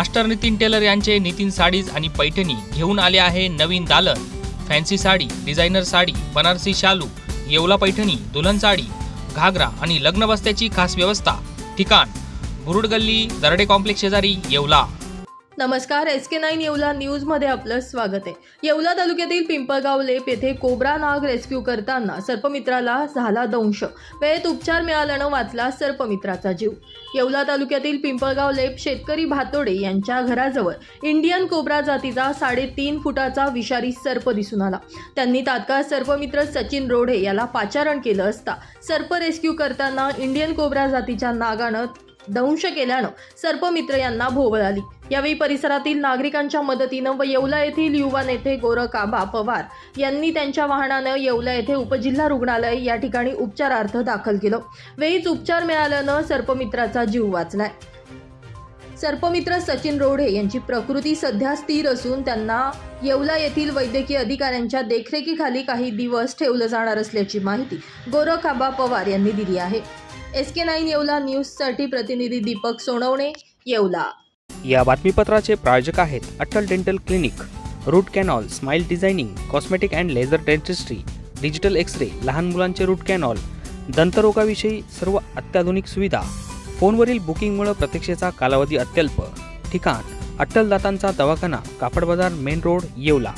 Master Nitin teller यांचे Nitin sarees आणि पैठणी घेऊन आले आहे नवीन दालन. फॅन्सी साडी डिझायनर साडी बनारसी शालू येवला पैठणी दुल्हन साडी घागरा आणि लग्न बस्त्याची खास व्यवस्था. ठिकाण बुरुड गल्ली दरडे कॉम्प्लेक्स शेजारी येवला. नमस्कार एस के नाईन येवला न्यूजमध्ये आपलं स्वागत आहे. येवला तालुक्यातील पिंपळगाव लेप येथे कोबरा नाग रेस्क्यू करताना सर्पमित्राला झाला दंश. वेळेत उपचार मिळाल्यानं वाचला सर्पमित्राचा जीव. येवला तालुक्यातील पिंपळगाव लेप शेतकरी भातोडे यांच्या घराजवळ इंडियन कोबरा जातीचा साडेतीन फुटाचा विषारी सर्प दिसून आला. त्यांनी तात्काळ सर्पमित्र सचिन रोढे याला पाचारण केलं असता सर्प रेस्क्यू करताना इंडियन कोब्रा जातीच्या नागानं दंश केल्यानं सर्पमित्र यांना भोवळ आली. यावेळी परिसरातील नागरिकांच्या मदतीनं व येवला येथील युवा नेते गोरखाबा पवार यांनी त्यांच्या वाहनानं येवला येथे उपजिल्हा रुग्णालय या ठिकाणी उपचारार्थ दाखल केलं. वेळीच उपचार मिळाल्यानं सर्पमित्राचा जीव वाचलाय. सर्पमित्र सचिन रोढे यांची प्रकृती सध्या स्थिर असून त्यांना येवला येथील वैद्यकीय अधिकाऱ्यांच्या देखरेखीखाली काही दिवस ठेवलं जाणार असल्याची माहिती गोरखाबा पवार यांनी दिली आहे. एस के नाईन येवला न्यूजसाठी प्रतिनिधी दीपक सोनवणे येवला. या बातमीपत्राचे प्रायोजक आहेत Atal dental clinic root canal smile designing cosmetic and laser dentistry digital X ray लहान मुलांचे रूट कॅनॉल दंतरोगाविषयी सर्व अत्याधुनिक सुविधा फोनवरील बुकिंगमुळे प्रतीक्षेचा कालावधी अत्यल्प. ठिकाण अट्टल दातांचा दवाखाना कापड बाजार मेन रोड येवला.